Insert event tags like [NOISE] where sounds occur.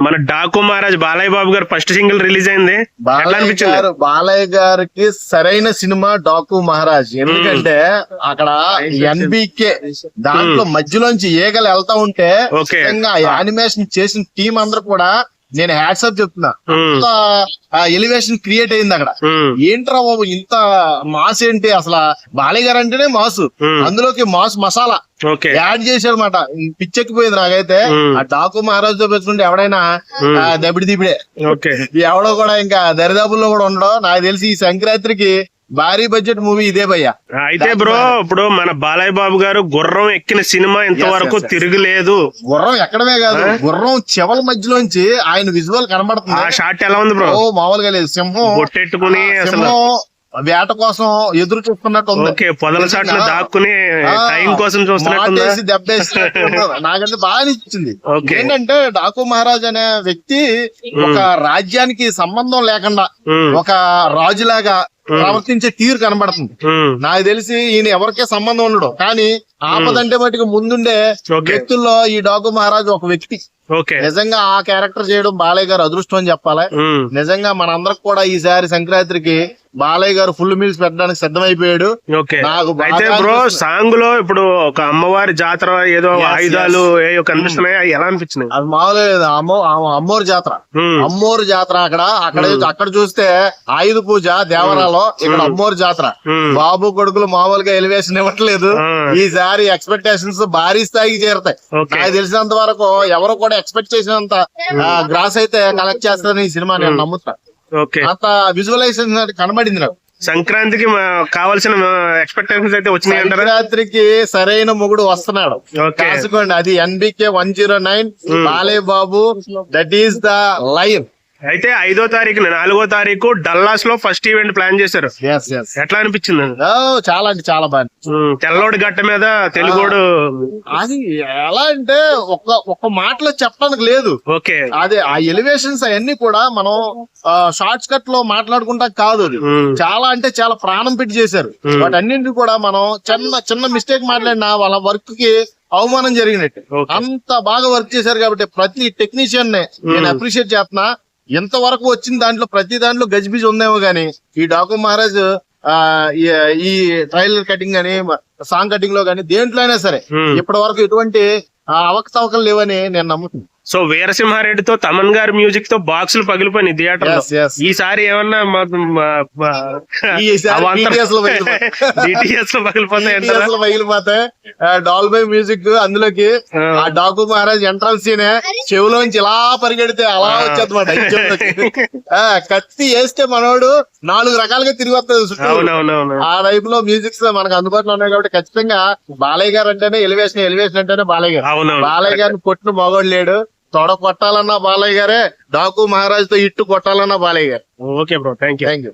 మన డాకు మహారాజ్ బాలయ్య బాబు గారు first single release అయింది. ఎట్లా బాలయ్య అనిపించింది? గారు బాలయ్య గారికి సరైన సినిమా డాకు మహారాజ్. ఎందుకంటే అక్కడ ఎన్బికే దాంట్లో మధ్యలోంచి ఈగలు వెళ్తా ఉంటే ఓకే. యానిమేషన్ చేసిన టీం అందరూ కూడా నేను హ్యాట్సప్ చెప్తున్నా. ఉమ్, అంత ఎలివేషన్ క్రియేట్ అయింది అక్కడ. ఏంట్రా బాబు ఇంత మాస్ ఏంటి? అసలు బాలయ్య గారు అంటేనే మాసు అందులోకి మాస్ మసాలా. యాడ్ చేశాడు అనమాట పిచ్చెక్కిపోయింది నాకైతే. ఆ డాకు మహారాజ్తో పెట్టుకుంటే ఎవడైనా దబిడి దిబిడే ఓకే. ఎవడో కూడా ఇంకా దరిదాపుల్లో కూడా ఉండడం. నాకు తెలిసి ఈ సంక్రాంతికి భారీ బడ్జెట్ మూవీ ఇదే భయ్యా. అయితే బ్రో ఇప్పుడు మన బాలయ్య బాబు గారు గుర్రం ఎక్కిన సినిమా ఇంతవరకు. తిరగలేదు. గుర్రం ఎక్కడమే కాదు గుర్రం చెవల మధ్యలోంచి ఆయన విజువల్ కనబడుతుంది. ఆ షాట్ ఎలా ఉంది బ్రో? మామూలుగా లేదు. సింహం బొట్టెట్టుకుని సింహం వేట కోసం ఎదురు చూస్తున్నట్టు ఉంది ఓకే పొదల చాటున దాక్కుని టైం కోసం ఉన్నది. నాకంటే బాగా అనిపించింది. ఏంటంటే డాకు మహారాజ్ అనే వ్యక్తి ఒక రాజ్యానికి సంబంధం లేకుండా ఒక రాజులాగా ప్రవర్తించే తీరు కనబడుతుంది. నాకు తెలిసి ఈయన ఎవరికే సంబంధం ఉండడు. కానీ ఆపదంటే మటుకు ముందుండే. వ్యక్తుల్లో ఈ డాకు మహారాజ్ ఒక వ్యక్తి. నిజంగా ఆ క్యారెక్టర్ చేయడం బాలయ్య గారు అదృష్టం అని చెప్పాలి. నిజంగా మనందరికి కూడా ఈసారి సంక్రాంతికి బాలయ్య గారు ఫుల్ మీల్స్ పెట్టడానికి సిద్ధమైపోయాడు. నాకు అయితే బ్రో. సాంగ్లో ఇప్పుడు ఒక అమ్మవారి జాతర ఏదో ఆయుధాలు ఏవో కనిపిస్తున్నాయి? ఎలా అనిపించినాయి? అది అమ్మో ఆ- అమ్మోరు జాతర. అమ్మోరు జాతర అక్కడ అక్కడ అక్కడ చూస్తే ఆయుధ పూజ దేవరాలో ఇక్కడ అమ్మోరు జాతర. బాబు కొడుకులు మామూలుగా ఎలివేషన్ ఇవ్వట్లేదు. ఈసారి ఎక్స్పెక్టేషన్స్ భారీ స్థాయికి చేరుతాయి. నాకు తెలిసినంత వరకు ఎవరు కూడా ఎక్స్పెక్ట్ చేసినంత గ్రాస్ అయితే కలెక్ట్ చేస్తారని ఈ సినిమా నేను నమ్ముతా. అంత విజువలైజేషన్ కనబడింది నాకు. సంక్రాంతికి కావాల్సిన ఎక్స్పెక్టేషన్స్ అయితే వచ్చినాయి సంక్రాంతికి సరైన మొగుడు వస్తున్నాడు. కాసుకోండి అది NBK one zero nine Balayya Babu that is the line అయితే ఐదో తారీఖు నాలుగో తారీఖు డల్లాస్లో ఫస్ట్ ఈవెంట్ ప్లాన్ చేశారు. ఎట్లా అనిపించింది? చాలా అంటే చాలా బాగా తెల్లోడి గట్ట మీద తెలుగోడు అది ఎలా అంటే ఒక ఒక మాటలో చెప్పడానికి లేదు. ఓకే. అదే ఆ ఎలివేషన్స్ అవన్నీ కూడా మనం షార్ట్స్ కట్లో మాట్లాడుకుంటా కాదు అది. చాలా అంటే చాలా ప్రాణం పెట్టి చేశారు. Hmm. వాటన్నింటిని కూడా మనం చిన్న చిన్న మిస్టేక్ మాట్లాడినా వాళ్ళ వర్క్కి అవమానం జరిగినట్టు. అంత బాగా వర్క్ చేశారు కాబట్టి ప్రతి టెక్నీషియన్ని నేను అప్రిషియేట్ చేస్తున్నా. ఎంత వరకు వచ్చిన దాంట్లో ప్రతి దాంట్లో గజిబిజి ఉందేమో గానీ ఈ డాకు మహారాజ్ ఆ, ఈ- ట్రైలర్ కటింగ్ గానీ సాంగ్ కటింగ్లో గానీ దేంట్లో అయినా సరే. ఇప్పటి వరకు ఎటువంటి అవకతవకలు లేవని నేను నమ్ముతున్నాను సో వీరసింహారెడ్డితో తమన్ గారి మ్యూజిక్తో బాక్సులు పగిలిపోయినాయి థియేటర్. ఈసారి ఏమన్నా పగిలిపోతాయి. డాల్ బై మ్యూజిక్ అందులోకి ఆ. డాకు మహారాజ్ ఎంట్రన్స్ సీనే చెవులోంచి ఇలా పరిగెడితే అలా వచ్చేదన్నమాట [LAUGHS] ఆ కత్తి వేస్తే మనోడు నాలుగు రకాలుగా తిరిగి వస్తుంది ఆ టైప్లో మ్యూజిక్స్ మనకు అందుబాటులో ఉన్నాయి కాబట్టి ఖచ్చితంగా బాలయ్య గారు అంటేనే ఎలివేషన్ ఎలివేషన్ అంటేనే బాలయ్య గారు. బాలయ్య గారిని కొట్టిన మగోడు లేడు. తొడ కొట్టాలన్నా బాలయ్య గారే డాకు మహారాజ్తో ఇట్టు కొట్టాలన్నా బాలయ్య గారు. Okay bro thank you thank you